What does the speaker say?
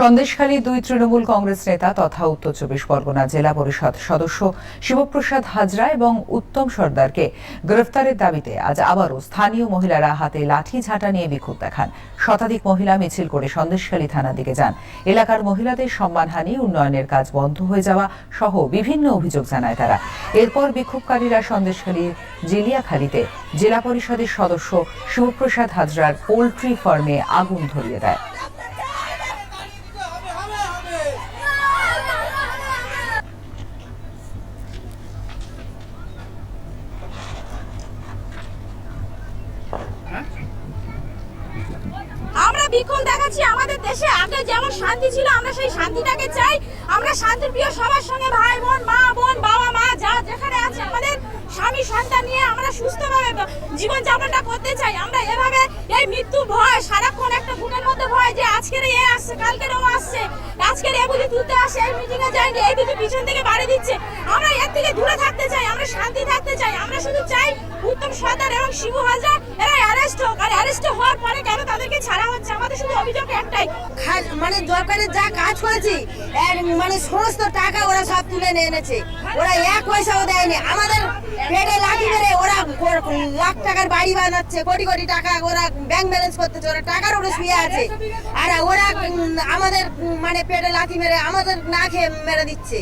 সন্দেশখালী দুই তৃণমূল কংগ্রেস নেতা তথা উত্তর চব্বিশ পরগনা জেলা পরিষদ সদস্য শিবপ্রসাদ হাজরা এবং উত্তম সর্দারকে গ্রেফতারের দাবিতে আজ আবারও স্থানীয় মহিলারা হাতে লাঠি ঝাঁটা নিয়ে বিক্ষোভ দেখান। শতাধিক মহিলা মিছিল করে সন্দেশখালী থানার দিকে যান। এলাকার মহিলাদের সম্মানহানি, উন্নয়নের কাজ বন্ধ হয়ে যাওয়া সহ বিভিন্ন অভিযোগ জানায় তারা। এরপর বিক্ষোভকারীরা সন্দেশখালীর জেলিয়াখালীতে জেলা পরিষদের সদস্য শিবপ্রসাদ হাজরার পোল্ট্রি ফার্মে আগুন ধরিয়ে দেয়। বিক্ষোভ দেখাচ্ছি আমাদের দেশে। আগে যেমন শান্তি ছিল, আমরা সেই শান্তিটাকে চাই। আমরা শান্তিপ্রিয় সবার সঙ্গে ভাই বোন, মা বোন, বাবা, মা, যা যেখানে আছে, আমাদের স্বামী, সন্তান নিয়ে আমরা সুস্থভাবে জীবন যাপনটা করতে চাই। আমরা এভাবে এই মৃত্যু ভয়, সারাক্ষণ একটা বুকের মধ্যে ভয় যে আজকের এ আসছে, কালকের ও আসছে, আজকের এ বুঝি তুলতে আসে, এই মিটিং এ যায়নি এই বুঝি পিছন থেকে বাড়ি দিচ্ছে। আমরা এর থেকে দূরে থাকতে চাই, আমরা শান্তি থাকতে চাই। আমরা শুধু চাই উত্তম সর্দার এবং শিবু হাজরা এরা অ্যারেস্ট হোক, আর ছাড়া হচ্ছে, আমাদের শুধু অভিযোগ একটাই। মানে দরকারে যা কাজ করেছি মানে সমস্ত টাকা ওরা সব তুলে নিয়ে এনেছে। ওরা এক পয়সাও দেয়নি। আমাদের পেটে লাঠি মেরে ওরা লাখ টাকার বাড়ি বানাচ্ছে, কোটি কোটি টাকা ওরা ব্যাংক ব্যালেন্স করতেছে, ওরা টাকার উপরে শুয়ে আছে। আর ওরা আমাদের মানে পেটে লাঠি মেরে আমাদের না খেয়ে মেরে দিচ্ছে।